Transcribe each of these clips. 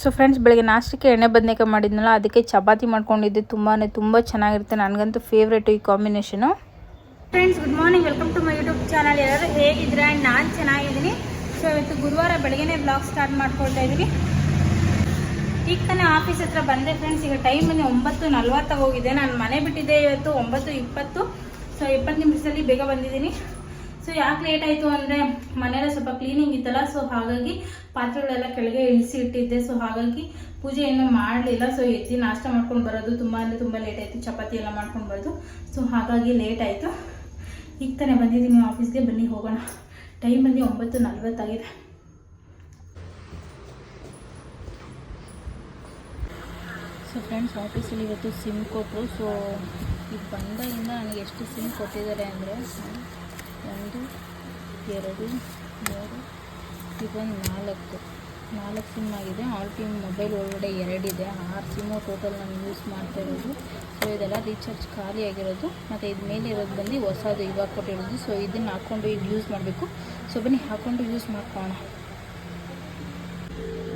So friends ಬೆಳಗ್ಗೆ ನಾಷ್ಟಕ್ಕೆ ಎಣ್ಣೆ ಬದನೇಕಾಯಿ ಮಾಡಿದ್ನಲ್ಲ, ಅದಕ್ಕೆ ಚಪಾತಿ ಮಾಡ್ಕೊಂಡಿದ್ದೆ. ತುಂಬಾ ತುಂಬ ಚೆನ್ನಾಗಿರುತ್ತೆ. ನನಗಂತೂ ಫೇವ್ರೇಟ್ ಈ combination friends good morning welcome to my YouTube channel ಎಲ್ಲರೂ ಹೇಗಿದ್ರೆ ನಾನು ಚೆನ್ನಾಗಿದ್ದೀನಿ. ಸೊ ಇವತ್ತು ಗುರುವಾರ ಬೆಳಗ್ಗೆನೇ ಬ್ಲಾಗ್ ಸ್ಟಾರ್ಟ್ ಮಾಡ್ಕೊಳ್ತಾ ಇದ್ದೀನಿ. ಈಗ ತಾನೇ ಆಫೀಸ್ ಹತ್ರ ಬಂದೆ ಫ್ರೆಂಡ್ಸ್ ಈಗ ಟೈಮ್ ಬಂದು ಒಂಬತ್ತು ನಲ್ವತ್ತಾಗ ಹೋಗಿದೆ ನಾನು ಮನೆ ಬಿಟ್ಟಿದ್ದೆ ಇವತ್ತು ಒಂಬತ್ತು ಇಪ್ಪತ್ತು. ಸೊ ಇಪ್ಪತ್ತು ನಿಮಿಷದಲ್ಲಿ ಬೇಗ ಬಂದಿದ್ದೀನಿ. ಸೊ ಯಾಕೆ ಲೇಟ್ ಆಯಿತು ಅಂದರೆ ಮನೆಯಲ್ಲ ಸ್ವಲ್ಪ ಕ್ಲೀನಿಂಗ್ ಇತ್ತಲ್ಲ ಸೊ ಹಾಗಾಗಿ ಪಾತ್ರೆಗಳೆಲ್ಲ ಕೆಳಗೆ ಇಳಿಸಿ ಇಟ್ಟಿದ್ದೆ. ಸೊ ಹಾಗಾಗಿ ಪೂಜೆ ಏನೂ ಮಾಡಲಿಲ್ಲ. ಸೊ ಎತ್ತಿ ನಾಷ್ಟ ಮಾಡ್ಕೊಂಡು ಬರೋದು ತುಂಬ ಅಂದರೆ ತುಂಬ ಲೇಟ್ ಆಯಿತು. ಚಪಾತಿ ಎಲ್ಲ ಮಾಡ್ಕೊಂಡು ಬರೋದು. ಸೊ ಹಾಗಾಗಿ ಲೇಟ್ ಆಯಿತು. ಈಗ ತಾನೇ ಬಂದಿದ್ದೀನಿ ಆಫೀಸ್ಗೆ ಬನ್ನಿ, ಹೋಗೋಣ. ಟೈಮ್ ಬಂದು ಒಂಬತ್ತು ನಲ್ವತ್ತಾಗಿದೆ. ಸೊ ಫ್ರೆಂಡ್ಸ್ ಆಫೀಸಲ್ಲಿ ಇವತ್ತು ಸಿಮ್ ಕೊಟ್ಟರು. ಸೊ ಈಗ ಬಂದಾಗಿಂದ ನನಗೆ ಎಷ್ಟು ಸಿಮ್ ಕೊಟ್ಟಿದ್ದಾರೆ ಅಂದರೆ ಒಂದು ಎರಡು, ಮೂರು ಇದೊಂದು ನಾಲ್ಕು. ನಾಲ್ಕು ಸಿಮ್ ಆಗಿದೆ. ಆಲ್ ಟಿಮ್ ಮೊಬೈಲ್ ಒಳಗಡೆ ಎರಡಿದೆ. ಆರು ಸಿಮ್ಮು ಟೋಟಲ್ ನಾನು ಯೂಸ್ ಮಾಡ್ತಾ ಇರೋದು. ಸೊ ಇದೆಲ್ಲ ರೀಚಾರ್ಜ್ ಖಾಲಿ ಆಗಿರೋದು. ಮತ್ತು ಇದು ಮೇಲೆ ಇರೋದು ಬಂದು ಹೊಸದು ಇವಾಗ ಕೊಟ್ಟಿರೋದು. ಸೊ ಇದನ್ನು ಹಾಕ್ಕೊಂಡು ಈಗ ಯೂಸ್ ಮಾಡಬೇಕು. ಸೊ ಬನ್ನಿ ಹಾಕ್ಕೊಂಡು ಯೂಸ್ ಮಾಡ್ಕೋಣ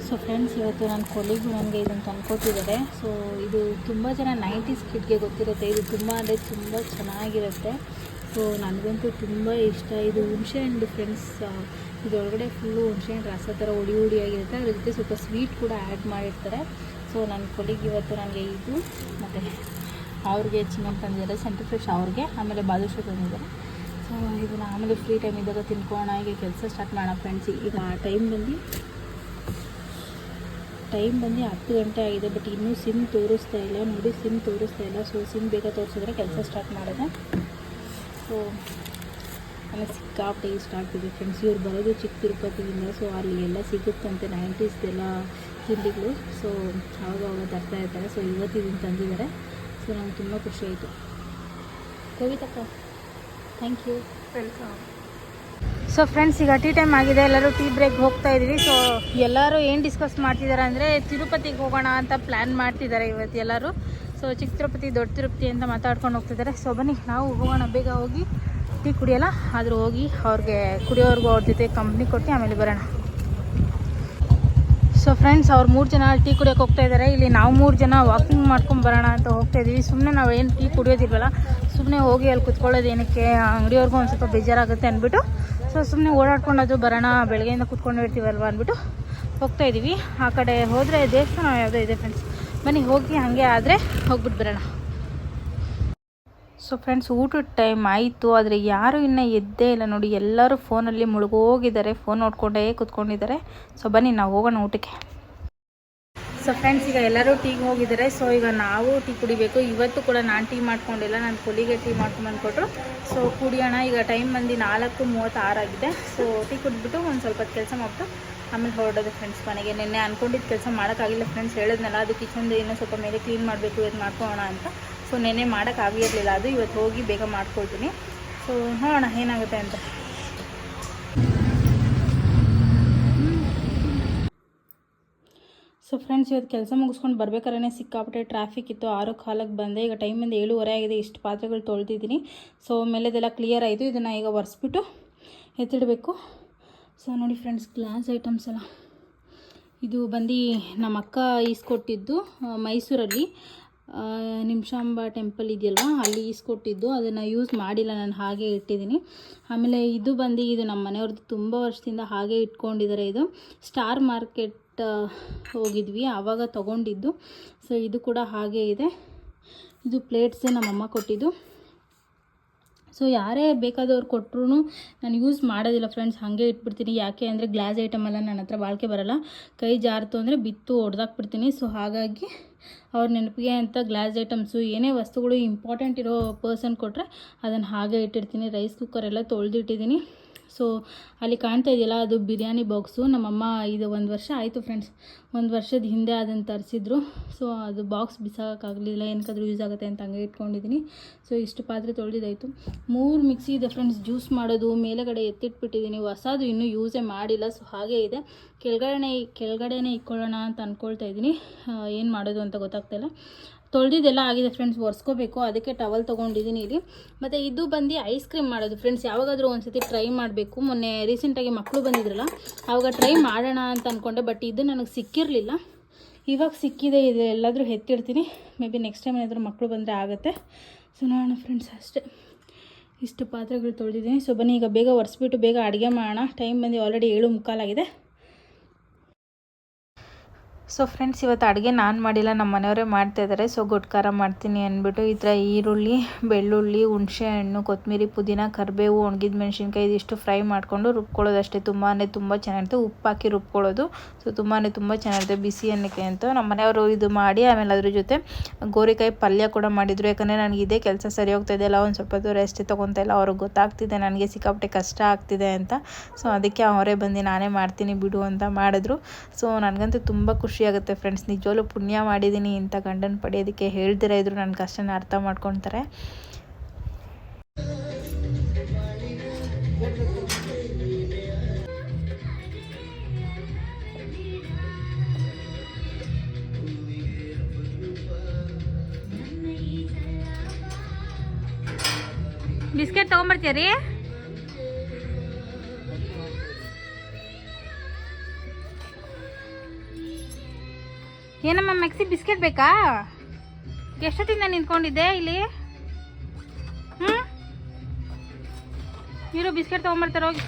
ಸೊ ಫ್ರೆಂಡ್ಸ್ ಇವತ್ತು ನನ್ನ ಕೊಲಿಗೂ ನನಗೆ ಇದನ್ನು ತಂದ್ಕೊತಿದ್ದಾರೆ ಸೊ ಇದು ತುಂಬ ಜನ ನೈಂಟೀಸ್ ಕಿಡ್ಗೆ ಗೊತ್ತಿರುತ್ತೆ. ಇದು ತುಂಬ ಅಂದರೆ ತುಂಬ ಚೆನ್ನಾಗಿರುತ್ತೆ. ಸೊ ನನಗಂತೂ ತುಂಬ ಇಷ್ಟ. ಇದು ಹುಣಸೆ ಹಣ್ಣು ಫ್ರೆಂಡ್ಸ್ ಇದರೊಳಗಡೆ ಫುಲ್ಲು ಹುಣಸೆ ಹಣ್ಣು ರಸ ಥರ ಹುಡಿ ಆಗಿರುತ್ತೆ. ಅದ್ರ ಜೊತೆ ಸ್ವಲ್ಪ ಸ್ವೀಟ್ ಕೂಡ ಆ್ಯಡ್ ಮಾಡಿರ್ತಾರೆ. ಸೊ ನನ್ನ ಕೊಲಿಗೆ ಇವತ್ತು ನನಗೆ ಇದು, ಮತ್ತು ಅವ್ರಿಗೆ ಚಿಕನ್ ತಂದಿದ್ದಾರೆ ಸೆಂಟರ್ ಫ್ರೆಶ್ ಅವ್ರಿಗೆ. ಆಮೇಲೆ ಬಾದುಷಾ ತಂದಿದ್ದಾರೆ. ಸೊ ಇದನ್ನು ಆಮೇಲೆ ಫ್ರೀ ಟೈಮ್ ಇದ್ದಾಗ ತಿನ್ಕೋಣ ಈಗ ಕೆಲಸ ಸ್ಟಾರ್ಟ್ ಮಾಡೋಣ ಫ್ರೆಂಡ್ಸ್ ಈಗ ಆ ಟೈಮ್ ಬಂದು ಟೈಮ್ ಬಂದು ಹತ್ತು ಗಂಟೆ ಆಗಿದೆ. ಬಟ್ ಇನ್ನೂ ಸಿಮ್ ತೋರಿಸ್ತಾ ಇಲ್ಲ. ನೋಡಿ ಸಿಮ್ ತೋರಿಸ್ತಾ ಇಲ್ಲ. ಸೊ ಸಿಮ್ ಬೇಗ ತೋರಿಸಿದ್ರೆ ಕೆಲಸ ಸ್ಟಾರ್ಟ್ ಮಾಡೋದು. ಸೊ ಎಲ್ಲ ಸಿಕ್ಕಾಪಟ್ಟೆ ಇಷ್ಟ ಆಗ್ತಿದೆ ಫ್ರೆಂಡ್ಸ್ ಇವ್ರು ಬರೋದು ಚಿಕ್ಕ ತಿರುಪತಿಯಿಂದ ಸೊ ಅಲ್ಲಿ ಎಲ್ಲ ಸಿಗುತ್ತಂತೆ ನೈಂಟೀಸ್ದೆಲ್ಲ ತಿಂಡಿಗಳು. ಸೊ ಅವಾಗ ಅವಾಗ ತರ್ತಾ ಇರ್ತಾರೆ. ಸೊ ಇವತ್ತಿದ್ದೀನಿ ತಂದಿದ್ದಾರೆ. ಸೊ ನಂಗೆ ತುಂಬ ಖುಷಿ ಆಯಿತು. ಕವಿತಕ್ಕ thank you welcome so friends ಈಗ ಟೀ ಟೈಮ್ ಆಗಿದೆ. ಎಲ್ಲರೂ ಟೀ ಬ್ರೇಕ್ ಹೋಗ್ತಾ ಇದ್ದೀವಿ ಸೊ ಎಲ್ಲರೂ ಏನು ಡಿಸ್ಕಸ್ ಮಾಡ್ತಿದ್ದಾರೆ ಅಂದರೆ ತಿರುಪತಿಗೆ ಹೋಗೋಣ ಅಂತ ಪ್ಲ್ಯಾನ್ ಮಾಡ್ತಿದ್ದಾರೆ ಇವತ್ತು ಎಲ್ಲರೂ. ಸೊ ಚಿಕ್ಕ ತಿರುಪತಿ, ದೊಡ್ಡ ತಿರುಪತಿ ಅಂತ ಮಾತಾಡ್ಕೊಂಡು ಹೋಗ್ತಿದ್ದಾರೆ. ಸೊ ಬನ್ನಿ, ನಾವು ಹೋಗೋಣ. ಬೇಗ ಹೋಗಿ ಟೀ ಕುಡಿಯಲ್ಲ? ಆದರೂ ಹೋಗಿ ಅವ್ರಿಗೆ ಕುಡಿಯೋರ್ಗೂ ಅವ್ರ ಜೊತೆ ಕಂಪ್ನಿ ಕೊಟ್ಟು ಆಮೇಲೆ ಬರೋಣ. ಸೊ ಫ್ರೆಂಡ್ಸ್ ಅವ್ರು ಮೂರು ಜನ ಟೀ ಕುಡಿಯೋಕೆ ಹೋಗ್ತಾ ಇದ್ದಾರೆ. ಇಲ್ಲಿ ನಾವು ಮೂರು ಜನ ವಾಕಿಂಗ್ ಮಾಡ್ಕೊಂಡು ಬರೋಣ ಅಂತ ಹೋಗ್ತಾ ಇದ್ದೀವಿ ಸುಮ್ಮನೆ ನಾವು ಏನು ಟೀ ಕುಡಿಯೋದಿಲ್ವಲ್ಲ ಸುಮ್ಮನೆ ಹೋಗಿ ಅಲ್ಲಿ ಕುತ್ಕೊಳ್ಳೋದು ಏನಕ್ಕೆ? ಅಂಗಡಿಯವ್ರಿಗೂ ಒಂದು ಸ್ವಲ್ಪ ಬೇಜಾರಾಗುತ್ತೆ ಅಂದ್ಬಿಟ್ಟು. ಸೊ ಸುಮ್ಮನೆ ಓಡಾಡ್ಕೊಂಡು ಬರೋಣ, ಬೆಳಗ್ಗೆಯಿಂದ ಕುತ್ಕೊಂಡು ಇರ್ತೀವಲ್ವ ಅಂದ್ಬಿಟ್ಟು ಹೋಗ್ತಾ ಇದ್ದೀವಿ ಆ ಕಡೆ ಹೋದರೆ ದೇವಸ್ಥಾನ ಯಾವುದೋ ಇದೆ ಫ್ರೆಂಡ್ಸ್ ಬನ್ನಿ ಹೋಗಿ ಹಾಗೆ ಆದರೆ ಹೋಗ್ಬಿಟ್ಟು ಬರೋಣ ಸೊ ಫ್ರೆಂಡ್ಸ್ ಊಟದ ಟೈಮ್ ಆಯಿತು. ಆದರೆ ಯಾರೂ ಇನ್ನೂ ಎದ್ದೇ ಇಲ್ಲ ನೋಡಿ. ಎಲ್ಲರೂ ಫೋನಲ್ಲಿ ಮುಳುಗೋಗಿದ್ದಾರೆ. ಫೋನ್ ನೋಡ್ಕೊಂಡೇ ಕೂತ್ಕೊಂಡಿದ್ದಾರೆ. ಸೊ ಬನ್ನಿ, ನಾವು ಹೋಗೋಣ ಊಟಕ್ಕೆ. ಸೊ ಫ್ರೆಂಡ್ಸ್ ಈಗ ಎಲ್ಲರೂ ಟೀಗೆ ಹೋಗಿದ್ದಾರೆ. ಸೊ ಈಗ ನಾವು ಟೀ ಕುಡಿಬೇಕು. ಇವತ್ತು ಕೂಡ ನಾನು ಟೀ ಮಾಡ್ಕೊಂಡಿಲ್ಲ. ನಾನು ಕೊಲಿಗೆ ಟೀ ಮಾಡ್ಕೊಂಡು ಕೊಟ್ಟರು ಸೊ ಕುಡಿಯೋಣ. ಈಗ ಟೈಮ್ ಬಂದು ನಾಲ್ಕು ಮೂವತ್ತಾರಾಗಿದೆ. ಸೊ ಟೀ ಕುಡಿದ್ಬಿಟ್ಟು ಒಂದು ಸ್ವಲ್ಪ ಕೆಲಸ ಮಾಡ್ಬಿಟ್ಟು ಆಮೇಲೆ ಹೊರಡೋದು ಫ್ರೆಂಡ್ಸ್ ಮನೆಗೆ. ನಿನ್ನೆ ಅಂದ್ಕೊಂಡಿದ್ದು ಕೆಲಸ ಮಾಡೋಕ್ಕಾಗಿಲ್ಲ ಫ್ರೆಂಡ್ಸ್ ಹೇಳಿದ್ನಲ್ಲ ಅದು ಕಿಚನ್ದು ಇನ್ನೂ ಸ್ವಲ್ಪ ಮೇಲೆ ಕ್ಲೀನ್ ಮಾಡಬೇಕು ಇವತ್ತು ಮಾಡ್ಕೊಳ್ಳೋಣ ಅಂತ. ಸೊ ನೆನ್ನೆ ಮಾಡೋಕ್ಕಾಗಿರಲಿಲ್ಲ ಅದು ಇವತ್ತು ಹೋಗಿ ಬೇಗ ಮಾಡ್ಕೊಳ್ತೀನಿ. ಸೊ ನೋಡೋಣ ಏನಾಗುತ್ತೆ ಅಂತ. ಸೊ ಫ್ರೆಂಡ್ಸ್ ಇವತ್ತು ಕೆಲಸ ಮುಗಿಸ್ಕೊಂಡು ಬರ್ಬೇಕಾದ್ರೆ ಸಿಕ್ಕಾಪಟ್ಟೆ ಟ್ರಾಫಿಕ್ ಇತ್ತು. ಆರು ಕಾಲಕ್ಕೆ ಬಂದೆ. ಈಗ ಟೈಮ್ ಬಂದು ಏಳುವರೆ ಆಗಿದೆ. ಇಷ್ಟು ಪಾತ್ರೆಗಳು ತೊಳೆದಿದ್ದೀನಿ. ಸೊ ಮೇಲೆದೆಲ್ಲ ಕ್ಲಿಯರ್ ಆಯಿತು. ಇದನ್ನು ಈಗ ಒರೆಸ್ಬಿಟ್ಟು ಎತ್ತಿಡಬೇಕು. ಸೊ ನೋಡಿ ಫ್ರೆಂಡ್ಸ್ ಗ್ಲಾಸ್ ಐಟಮ್ಸ್ ಎಲ್ಲ. ಇದು ಬಂದು ನಮ್ಮ ಅಕ್ಕ ಈಸ್ಕೊಟ್ಟಿದ್ದು ಮೈಸೂರಲ್ಲಿ. ನಿಮಿಷಾಂಬ ಟೆಂಪಲ್ ಇದೆಯಲ್ವ? ಅಲ್ಲಿ ಈಸ್ಕೊಟ್ಟಿದ್ದು. ಅದನ್ನು ಯೂಸ್ ಮಾಡಿಲ್ಲ, ನಾನು ಹಾಗೆ ಇಟ್ಟಿದ್ದೀನಿ. ಆಮೇಲೆ ಇದು ಬಂದು ಇದು ನಮ್ಮ ಮನೆಯವ್ರದ್ದು ತುಂಬ ವರ್ಷದಿಂದ ಹಾಗೆ ಇಟ್ಕೊಂಡಿದ್ದಾರೆ ಇದು. ಸ್ಟಾರ್ ಮಾರ್ಕೆಟ್ ಹೋಗಿದ್ವಿ ಆವಾಗ ತೊಗೊಂಡಿದ್ದು. ಸೊ ಇದು ಕೂಡ ಹಾಗೆ ಇದೆ. ಇದು ಪ್ಲೇಟ್ಸೇ ನಮ್ಮಮ್ಮ ಕೊಟ್ಟಿದ್ದು. ಸೊ ಯಾರೇ ಬೇಕಾದವ್ರು ಕೊಟ್ಟರು ನಾನು ಯೂಸ್ ಮಾಡೋದಿಲ್ಲ ಫ್ರೆಂಡ್ಸ್ ಹಾಗೆ ಇಟ್ಬಿಡ್ತೀನಿ. ಯಾಕೆ ಅಂದರೆ ಗ್ಲಾಸ್ ಐಟಮ್ ಎಲ್ಲ ನನ್ನ ಹತ್ರ ಬಾಳಿಕೆ ಬರೋಲ್ಲ. ಕೈ ಜಾರಿತು ಅಂದರೆ ಬಿತ್ತು ಹೊಡೆದಾಕ್ಬಿಡ್ತೀನಿ ಸೊ ಹಾಗಾಗಿ ಅವ್ರ ನೆನಪಿಗೆ ಅಂತ ಗ್ಲಾಸ್ ಐಟಮ್ಸು ಏನೇ ವಸ್ತುಗಳು ಇಂಪಾರ್ಟೆಂಟ್ ಇರೋ ಪರ್ಸನ್ ಕೊಟ್ಟರೆ ಅದನ್ನು ಹಾಗೆ ಇಟ್ಟಿರ್ತೀನಿ. ರೈಸ್ ಕುಕ್ಕರೆಲ್ಲ ತೊಳೆದಿಟ್ಟಿದ್ದೀನಿ. ಸೊ ಅಲ್ಲಿ ಕಾಣ್ತಾ ಇದೆಯಲ್ಲ, ಅದು ಬಿರಿಯಾನಿ ಬಾಕ್ಸು. ನಮ್ಮಮ್ಮ ಇದು ಒಂದು ವರ್ಷ ಆಯಿತು ಫ್ರೆಂಡ್ಸ್ ಒಂದು ವರ್ಷದ ಹಿಂದೆ ಅದನ್ನು ತರಿಸಿದ್ರು. ಸೊ ಅದು ಬಾಕ್ಸ್ ಬಿಸಾಕಾಗಲಿಲ್ಲ ಏನಕ್ಕಾದ್ರೂ ಯೂಸ್ ಆಗುತ್ತೆ ಅಂತ ಹಂಗೆ ಇಟ್ಕೊಂಡಿದ್ದೀನಿ ಸೊ ಇಷ್ಟು ಪಾತ್ರೆ ತೊಳೆದಿದ್ದಾಯಿತು. ಮೂರು ಮಿಕ್ಸಿ ಇದೆ ಫ್ರೆಂಡ್ಸ್ ಜ್ಯೂಸ್ ಮಾಡೋದು, ಮೇಲೆಗಡೆ ಎತ್ತಿಟ್ಬಿಟ್ಟಿದ್ದೀನಿ ಹೊಸದು ಇನ್ನೂ ಯೂಸೇ ಮಾಡಿಲ್ಲ. ಸೊ ಹಾಗೇ ಇದೆ. ಕೆಳಗಡೆ ಕೆಳಗಡೆನೇ ಇಟ್ಕೊಳ್ಳೋಣ ಅಂತ ಅಂದ್ಕೊಳ್ತಾ ಇದ್ದೀನಿ ಏನು ಮಾಡೋದು ಅಂತ ಗೊತ್ತಾಗ್ತಾಯಿಲ್ಲ ತೊಳೆದಿದ್ದೆಲ್ಲ ಆಗಿದೆ ಫ್ರೆಂಡ್ಸ್ ಒರೆಸ್ಕೋಬೇಕು. ಅದಕ್ಕೆ ಟವಲ್ ತೊಗೊಂಡಿದ್ದೀನಿ ಇಲ್ಲಿ. ಮತ್ತು ಇದು ಬಂದು ಐಸ್ ಕ್ರೀಮ್ ಮಾಡೋದು ಫ್ರೆಂಡ್ಸ್ ಯಾವಾಗಾದರೂ ಒಂದು ಸತಿ ಟ್ರೈ ಮಾಡಬೇಕು. ಮೊನ್ನೆ ರೀಸೆಂಟಾಗಿ ಮಕ್ಕಳು ಬಂದಿದ್ರಲ್ಲ ಆವಾಗ ಟ್ರೈ ಮಾಡೋಣ ಅಂತ ಅಂದ್ಕೊಂಡೆ ಬಟ್ ಇದು ನನಗೆ ಸಿಕ್ಕಿರಲಿಲ್ಲ. ಇವಾಗ ಸಿಕ್ಕಿದೆ, ಇದು ಎಲ್ಲಾದರೂ ಎತ್ತಿಡ್ತೀನಿ. ಮೇ ಬಿ ನೆಕ್ಸ್ಟ್ ಟೈಮ್ ಏನಾದರೂ ಮಕ್ಕಳು ಬಂದರೆ ಆಗುತ್ತೆ. ಸೊ ನೋಡೋಣ ಫ್ರೆಂಡ್ಸ್ ಅಷ್ಟೇ. ಇಷ್ಟು ಪಾತ್ರೆಗಳು ತೊಳೆದಿದ್ದೀನಿ. ಸೊ ಬನ್ನಿ, ಈಗ ಬೇಗ ಒರೆಸ್ಬಿಟ್ಟು ಬೇಗ ಅಡುಗೆ ಮಾಡೋಣ. ಟೈಮ್ ಬಂದು ಆಲ್ರೆಡಿ ಏಳು ಮುಕ್ಕಾಲಾಗಿದೆ. ಸೊ ಫ್ರೆಂಡ್ಸ್ ಇವತ್ತು ಅಡುಗೆ ನಾನು ಮಾಡಿಲ್ಲ ನಮ್ಮ ಮನೆಯವರೇ ಮಾಡ್ತಾಯಿದ್ದಾರೆ ಸೊ ಗೊಟ್ಕಾರ ಮಾಡ್ತೀನಿ ಅಂದ್ಬಿಟ್ಟು ಈ ಥರ ಈರುಳ್ಳಿ, ಬೆಳ್ಳುಳ್ಳಿ ಹುಣಸೆಹಣ್ಣು ಕೊತ್ತಂಬರಿ ಪುದೀನ, ಕರಿಬೇವು ಒಣಗಿದ ಮೆಣಸಿನ್ಕಾಯಿ ಇದಿಷ್ಟು ಫ್ರೈ ಮಾಡಿಕೊಂಡು ರುಬ್ಕೊಳ್ಳೋದು ಅಷ್ಟೇ. ತುಂಬಾ ತುಂಬ ಚೆನ್ನಾಗಿರುತ್ತೆ. ಉಪ್ಪು ಹಾಕಿ ರುಬ್ಕೊಳ್ಳೋದು. ಸೊ ತುಂಬಾ ತುಂಬ ಚೆನ್ನಾಗಿರುತ್ತೆ ಬಿಸಿ ಅನ್ನಕ್ಕೆ ಅಂತ. ನಮ್ಮ ಮನೆಯವರು ಇದು ಮಾಡಿ, ಆಮೇಲೆ ಅದ್ರ ಜೊತೆ ಗೋರಿಕಾಯಿ ಪಲ್ಯ ಕೂಡ ಮಾಡಿದರು. ಯಾಕಂದರೆ ನನಗೆ ಇದೇ ಕೆಲಸ ಸರಿ ಹೋಗ್ತಾ ಇದೆಯಲ್ಲ ಒಂದು ಸ್ವಲ್ಪ ರೆಸ್ಟ್ ತೊಗೊತಾ ಇಲ್ಲ. ಅವ್ರಿಗೆ ಗೊತ್ತಾಗ್ತಿದೆ, ನನಗೆ ಸಿಕ್ಕಾಪಟ್ಟೆ ಕಷ್ಟ ಆಗ್ತಿದೆ ಅಂತ. ಸೊ ಅದಕ್ಕೆ ಅವರೇ ಬಂದು ನಾನೇ ಮಾಡ್ತೀನಿ ಬಿಡು ಅಂತ ಮಾಡಿದ್ರು. ಸೊ ನನಗಂತೂ ತುಂಬ ಖುಷಿ ಆಗುತ್ತೆ ಫ್ರೆಂಡ್ಸ್ ನಿಜವಾಗ್ಲೂ ಪುಣ್ಯ ಮಾಡಿದ್ದೀನಿ ಇಂಥ ಗಂಡನ ಪಡೆಯೋದಕ್ಕೆ. ಹೇಳ್ದಿರ ಇದ್ರು ನನ್ನ ಕಷ್ಟನ ಅರ್ಥ ಮಾಡ್ಕೊತಾರೆ. ಬಿಸ್ಕೆಟ್ ತೊಗೊಂಬರ್ತೀರಿ ಏನಮ್ಮ ಮೆಕ್ಸಿ ಬಿಸ್ಕೆಟ್ ಬೇಕಾ? ಎಷ್ಟೊತ್ತಿಂದ ನಿಂತ್ಕೊಂಡಿದ್ದೆ ಇಲ್ಲಿ? ಹ್ಞೂ ಇರೋ ಬಿಸ್ಕೆಟ್ ತೊಗೊಂಬರ್ತಾರ, ಹೋಗಿ.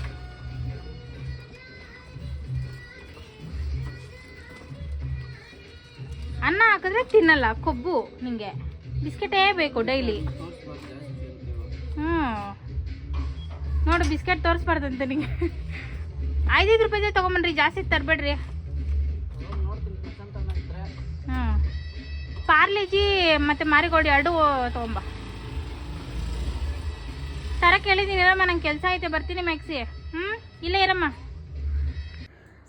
ಅನ್ನ ಹಾಕಿದ್ರೆ ತಿನ್ನಲ್ಲ, ಕೊಬ್ಬು ನಿಂಗೆ. ಬಿಸ್ಕೆಟೇ ಬೇಕು ಡೈಲಿ. ಹ್ಞೂ ನೋಡು ಬಿಸ್ಕೆಟ್ ತೋರಿಸ್ಬಾರ್ದಂತೆ ನಿಂಗೆ. ಐದೈದು ರೂಪಾಯಿದೆ ತೊಗೊಂಬನ್ರಿ, ಜಾಸ್ತಿ ತರಬೇಡ್ರಿ. ಪಾರ್ಲೇಜಿ ಮತ್ತೆ ಮಾರಿಗೋಡಿ ಎರಡು ತೊಗೊಂಬ. ಸರ ಹೇಳಿದ್ದೀನಿ ಇರಮ್ಮ, ನಂಗೆ ಕೆಲಸ ಐತೆ, ಬರ್ತೀನಿ ಮ್ಯಾಕ್ಸಿ. ಹ್ಞೂ ಇಲ್ಲೇ ಇರಮ್ಮ.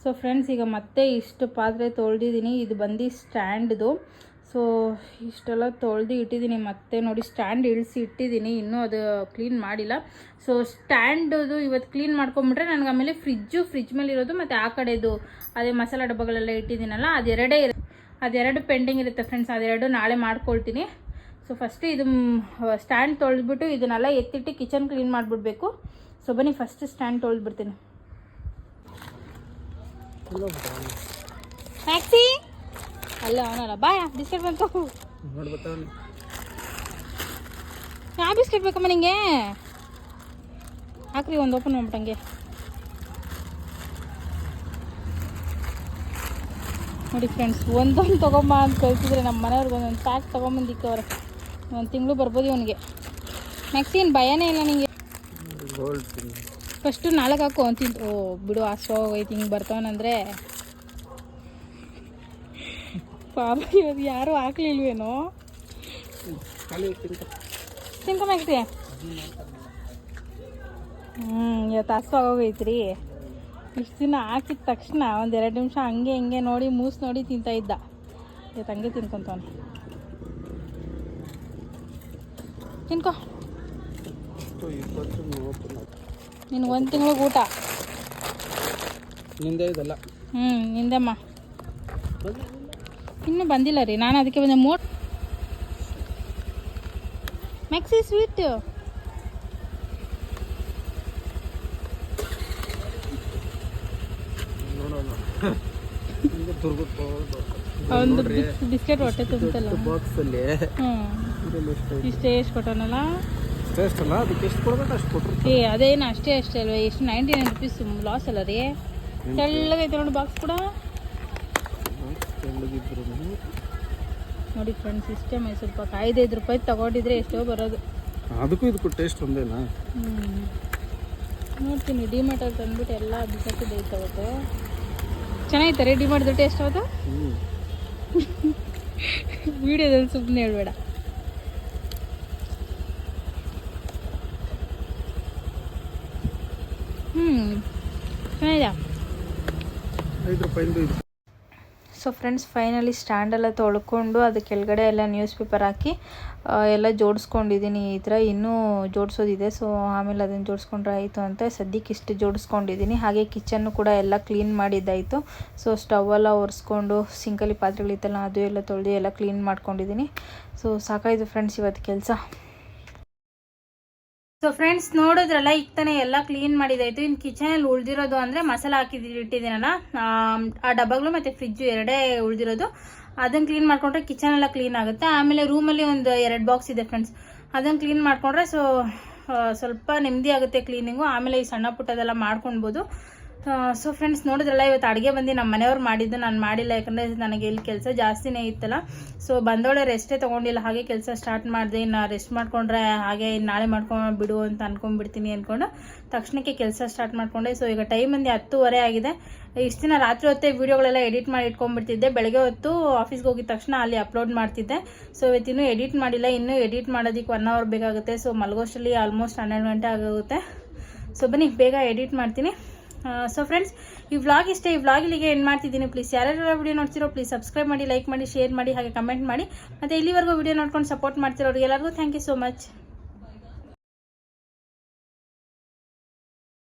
ಸೊ ಫ್ರೆಂಡ್ಸ್ ಈಗ ಮತ್ತೆ ಇಷ್ಟು ಪಾತ್ರೆ ತೊಳೆದಿದ್ದೀನಿ. ಇದು ಬಂದು ಸ್ಟ್ಯಾಂಡ್ದು. ಸೊ ಇಷ್ಟೆಲ್ಲ ತೊಳೆದು ಇಟ್ಟಿದ್ದೀನಿ. ಮತ್ತೆ ನೋಡಿ, ಸ್ಟ್ಯಾಂಡ್ ಇಳಿಸಿ ಇಟ್ಟಿದ್ದೀನಿ. ಇನ್ನೂ ಅದು ಕ್ಲೀನ್ ಮಾಡಿಲ್ಲ. ಸೊ ಸ್ಟ್ಯಾಂಡದು ಇವತ್ತು ಕ್ಲೀನ್ ಮಾಡ್ಕೊಂಬಿಟ್ರೆ ನನಗೆ ಆಮೇಲೆ ಫ್ರಿಜ್ಜು ಫ್ರಿಜ್ ಮೇಲೆ ಇರೋದು ಮತ್ತು ಆ ಕಡೆದು ಅದೇ ಮಸಾಲ ಡಬ್ಬಗಳೆಲ್ಲ ಇಟ್ಟಿದ್ದೀನಲ್ಲ, ಅದೆರಡೇ ಇರ ಅದೆರಡು ಪೆಂಡಿಂಗ್ ಇರುತ್ತೆ ಫ್ರೆಂಡ್ಸ್, ಅದೆರಡು ನಾಳೆ ಮಾಡ್ಕೊಳ್ತೀನಿ. ಸೊ ಫಸ್ಟ್ ಇದು ಸ್ಟ್ಯಾಂಡ್ ತೊಳೆದ್ಬಿಟ್ಟು ಇದನ್ನೆಲ್ಲ ಎತ್ತಿಟ್ಟು ಕಿಚನ್ ಕ್ಲೀನ್ ಮಾಡಿಬಿಡ್ಬೇಕು. ಸೊ ಬನ್ನಿ ಫಸ್ಟ್ ಸ್ಟ್ಯಾಂಡ್ ತೊಳೆದ್ಬಿಡ್ತೀನಿ. ಅಲ್ಲ, ಅವನಲ್ಲ. ಬಾಯ ಬಿಸ್ಕೆಟ್ ಬಂತು. ಯಾವ ಬಿಸ್ಕೆಟ್ ಬೇಕಮ್ಮ ನಿಂಗೆ? ಹಾಕ್ರಿ, ಒಂದು ಓಪನ್ ಮಾಡ್ಬಿಟ್ಟಂಗೆ. ನೋಡಿ ಫ್ರೆಂಡ್ಸ್ ಒಂದೊಂದು ತೊಗೊಂಬ ಅಂತ ಕಳ್ಸಿದ್ರೆ ನಮ್ಮ ಮನೆಯವ್ರಿಗೆ ಒಂದೊಂದು ಪ್ಯಾಕ್ ತೊಗೊಂಬಂದಿಕ್ಕವ್ರೆ ಒಂದು ತಿಂಗಳು ಬರ್ಬೋದು ಇವನಿಗೆ. ನೆಕ್ಸ್ಟ್ ಏನು ಭಯನೇ ಇಲ್ಲ ನಿಮಗೆ ಫಸ್ಟು ನಾಲ್ಕು ಹಾಕು ಅಂತಿದ್ದು ಓ ಬಿಡು ಹೋಗೈತಿ ಹಿಂಗೆ ಬರ್ತಾವನಂದ್ರೆ ಪಾಪ ಇವತ್ತು ಯಾರೂ ಹಾಕ್ಲಿಲ್ವೇನೋ? ತಿಂತ ಮ್ಯಾಕ್ಸಿ ಹ್ಞೂ ಇವತ್ತು ಹಸ್ವಾಗೋಗೈತ್ರಿ ಇಷ್ಟು ದಿನ ಹಾಕಿದ ತಕ್ಷಣ ಒಂದು ಎರಡು ನಿಮಿಷ ಹಂಗೆ ಹಿಂಗೆ ನೋಡಿ ಮೂಸ್ ನೋಡಿ ತಿಂತಾ ಇದ್ದ. ಇವತ್ತು ಹಂಗೆ ತಿನ್ಕೊಂತವನೆ ತಿನ್ಕೊ. ನೀನು ಒಂದು ತಿಂಗಳಿಗೆ ಊಟ. ನಿಂದೆ ಇದಲ್ಲ. ಹ್ಞೂ ನಿಂದಮ್ಮ. ಇನ್ನೂ ಬಂದಿಲ್ಲ ರೀ ನಾನು ಅದಕ್ಕೆ ಬಂದೆ ಮೋಟ್ ಮೆಕ್ಸಿ ಸ್ವೀಟ್ ನೋಡೋಣ ಹಿಂಗೆ ದುರ್ಗಕ್ಕೆ ಒಂದು ಬಿಸ್ಕೆಟ್ ಹೊಟ್ಟೆ ತುಂಬಲ್ಲ ಬಾಕ್ಸ್ ಅಲ್ಲಿ ಇದ್ರಲ್ಲಿ ಎಷ್ಟು? ಇಷ್ಟೇ ಎಷ್ಟು ಅಲ್ಲ? ಇಷ್ಟು ಅದಕ್ಕೆ ಎಷ್ಟು ಕೊಡ್ಬೇಕು? ಅಷ್ಟು ಕೊಟ್ರು ಏ ಅದೇನು ಅಷ್ಟೇ ಅಷ್ಟೇ ಅಲ್ವಾ? ಎಷ್ಟು? ನೈಂಟಿ ನೈನ್ ರುಪೀಸ್ ಲಾಸ್ ಅಲ್ಲ ರೀ ತೆಳ್ಳಗೈತೆ ನೋಡಿ ಬಾಕ್ಸ್ ಕೂಡ. ನೋಡಿ ಫ್ರೆಂಡ್ಸ್ ಇಷ್ಟೇ ಮೈಸೂರು ಪಾಕ್ ಐದೈದು ರೂಪಾಯಿ ತಗೊಂಡಿದ್ರೆ ಎಷ್ಟೋ ಬರೋದು. ಅದಕ್ಕೂ ಇದಕ್ಕೂ ಟೇಸ್ಟ್ ಒಂದೇನಾ? ನೋಡ್ತೀನಿ ಡಿಮಾರ್ಟಲ್ಲಿ ತಂದ್ಬಿಟ್ಟು ಎಲ್ಲ ಬಿಸಾಕಿದ್ದು ಐತೆ ಅವತ್ತು. ಚೆನ್ನಾಗಿತ್ತು ರೆಡಿ ಮಾಡಿದ್ರು ಟೇಸ್ಟ್ ಆಯ್ತು ವಿಡಿಯೋದಲ್ಲಿ ಸುಮ್ಮನೆ ಹೇಳ್ಬೇಡ. ಹ್ಮ್ ಚೆನ್ನಾಗಿದೆ. ಐದು ರೂಪಾಯಿ ಸೊ ಫ್ರೆಂಡ್ಸ್ ಫೈನಲಿ ಸ್ಟ್ಯಾಂಡೆಲ್ಲ ತೊಳ್ಕೊಂಡು ಅದು ಕೆಳಗಡೆ ಎಲ್ಲ ನ್ಯೂಸ್ ಪೇಪರ್ ಹಾಕಿ ಎಲ್ಲ ಜೋಡಿಸ್ಕೊಂಡಿದ್ದೀನಿ ಈ ಥರ. ಇನ್ನೂ ಜೋಡಿಸೋದಿದೆ. ಸೊ ಆಮೇಲೆ ಅದನ್ನು ಜೋಡಿಸ್ಕೊಂಡ್ರೆ ಆಯಿತು ಅಂತ ಸದ್ಯಕ್ಕೆ ಇಷ್ಟು ಜೋಡಿಸ್ಕೊಂಡಿದ್ದೀನಿ. ಹಾಗೆ ಕಿಚನ್ನು ಕೂಡ ಎಲ್ಲ ಕ್ಲೀನ್ ಮಾಡಿದ್ದಾಯಿತು. ಸೊ ಸ್ಟವ್ ಎಲ್ಲ ಒರೆಸ್ಕೊಂಡು ಸಿಂಕಲ್ಲಿ ಪಾತ್ರೆಗಳಿತ್ತಲ್ಲ ಅದು ಎಲ್ಲ ತೊಳೆದು ಎಲ್ಲ ಕ್ಲೀನ್ ಮಾಡ್ಕೊಂಡಿದ್ದೀನಿ. ಸೊ ಸಾಕಾಯಿತು ಫ್ರೆಂಡ್ಸ್ ಇವತ್ತು ಕೆಲಸ. ಸೊ ಫ್ರೆಂಡ್ಸ್ ನೋಡಿದ್ರಲ್ಲ, ಈಗ ತಾನೇ ಎಲ್ಲ ಕ್ಲೀನ್ ಮಾಡಿದಾಯ್ತು. ಇನ್ನು ಕಿಚನಲ್ಲಿ ಉಳಿದಿರೋದು ಅಂದರೆ ಮಸಾಲ ಹಾಕಿದ್ದು ಇಟ್ಟಿದ್ದೀನಲ್ಲ. ಆ ಡಬ್ಬಗಳು ಮತ್ತು ಫ್ರಿಜ್ಜು ಎರಡೇ ಉಳಿದಿರೋದು. ಅದನ್ನು ಕ್ಲೀನ್ ಮಾಡಿಕೊಂಡ್ರೆ ಕಿಚನ್ ಎಲ್ಲ ಕ್ಲೀನ್ ಆಗುತ್ತೆ. ಆಮೇಲೆ ರೂಮಲ್ಲಿ ಒಂದು ಎರಡು ಬಾಕ್ಸ್ ಇದೆ ಫ್ರೆಂಡ್ಸ್ ಅದನ್ನು ಕ್ಲೀನ್ ಮಾಡಿಕೊಂಡ್ರೆ ಸೊ ಸ್ವಲ್ಪ ನೆಮ್ಮದಿ ಆಗುತ್ತೆ ಕ್ಲೀನಿಂಗು ಆಮೇಲೆ ಈ ಸಣ್ಣ ಪುಟ್ಟದೆಲ್ಲ ಮಾಡ್ಕೊಳ್ಬೋದು ಸೊ ಫ್ರೆಂಡ್ಸ್ ನೋಡಿದ್ರಲ್ಲ, ಇವತ್ತು ಅಡುಗೆ ಬಂದು ನಮ್ಮ ಮನೆಯವ್ರು ಮಾಡಿದ್ದು, ನಾನು ಮಾಡಿಲ್ಲ, ಯಾಕಂದರೆ ನನಗೆ ಇಲ್ಲಿ ಕೆಲಸ ಜಾಸ್ತಿನೇ ಇತ್ತಲ್ಲ. ಸೊ ಬಂದವಳೆ ರೆಸ್ಟೇ ತೊಗೊಂಡಿಲ್ಲ, ಹಾಗೆ ಕೆಲಸ ಸ್ಟಾರ್ಟ್ ಮಾಡಿದೆ, ಇನ್ನು ರೆಸ್ಟ್ ಮಾಡಿಕೊಂಡ್ರೆ ಹಾಗೆ ನಾಳೆ ಮಾಡ್ಕೊಂಡು ಬಿಡು ಅಂತ ಅಂದ್ಕೊಂಬಿಡ್ತೀನಿ ಅಂದ್ಕೊಂಡು ತಕ್ಷಣಕ್ಕೆ ಕೆಲಸ ಸ್ಟಾರ್ಟ್ ಮಾಡಿಕೊಂಡೆ. ಸೊ ಈಗ ಟೈಮ್ ಬಂದು ಹತ್ತುವರೆ ಆಗಿದೆ. ಇಷ್ಟು ದಿನ ರಾತ್ರಿ ಹೊತ್ತೇ ವೀಡಿಯೋಗಳೆಲ್ಲ ಎಡಿಟ್ ಮಾಡಿ ಇಟ್ಕೊಂಡ್ಬಿಡ್ತಿದ್ದೆ. ಬೆಳಗ್ಗೆ ಹೊತ್ತು ಆಫೀಸ್ಗೆ ಹೋಗಿದ ತಕ್ಷಣ ಅಲ್ಲಿ ಅಪ್ಲೋಡ್ ಮಾಡ್ತಿದ್ದೆ. ಸೊ ಇವತ್ತಿನ್ನೂ ಎಡಿಟ್ ಮಾಡಿಲ್ಲ, ಇನ್ನೂ ಎಡಿಟ್ ಮಾಡೋದಕ್ಕೆ ಒನ್ ಅವರ್ ಬೇಕಾಗುತ್ತೆ. ಸೊ ಮಲಗೋಷ್ಟಲ್ಲಿ ಆಲ್ಮೋಸ್ಟ್ ಹನ್ನೆರಡು ಗಂಟೆ ಆಗುತ್ತೆ ಸೊ ಬನ್ನಿ, ಬೇಗ ಎಡಿಟ್ ಮಾಡ್ತೀನಿ. ಸೊ ಫ್ರೆಂಡ್ಸ್ ಈ ವ್ಲಾಗ್ ಇಷ್ಟೇ, ಈ ವ್ಲಾಗ್ ಇಲ್ಲಿಗೆ ಎಂಡ್ ಮಾಡ್ತಿದ್ದೀನಿ. ಪ್ಲೀಸ್ ಯಾರ್ಯಾರು ವಿಡಿಯೋ ನೋಡ್ತಿರೋ ಪ್ಲೀಸ್ ಸಬ್ಸ್ಕ್ರೈಬ್ ಮಾಡಿ ಲೈಕ್ ಮಾಡಿ ಶೇರ್ ಮಾಡಿ, ಹಾಗೆ ಕಮೆಂಟ್ ಮಾಡಿ. ಮತ್ತು ಇಲ್ಲಿವರೆಗೂ ವಿಡಿಯೋ ನೋಡ್ಕೊಂಡು ಸಪೋರ್ಟ್ ಮಾಡ್ತಿರೋರಿಗೆ ಎಲ್ಲರಿಗೂ ಥ್ಯಾಂಕ್ ಯು ಸೋ ಮಚ್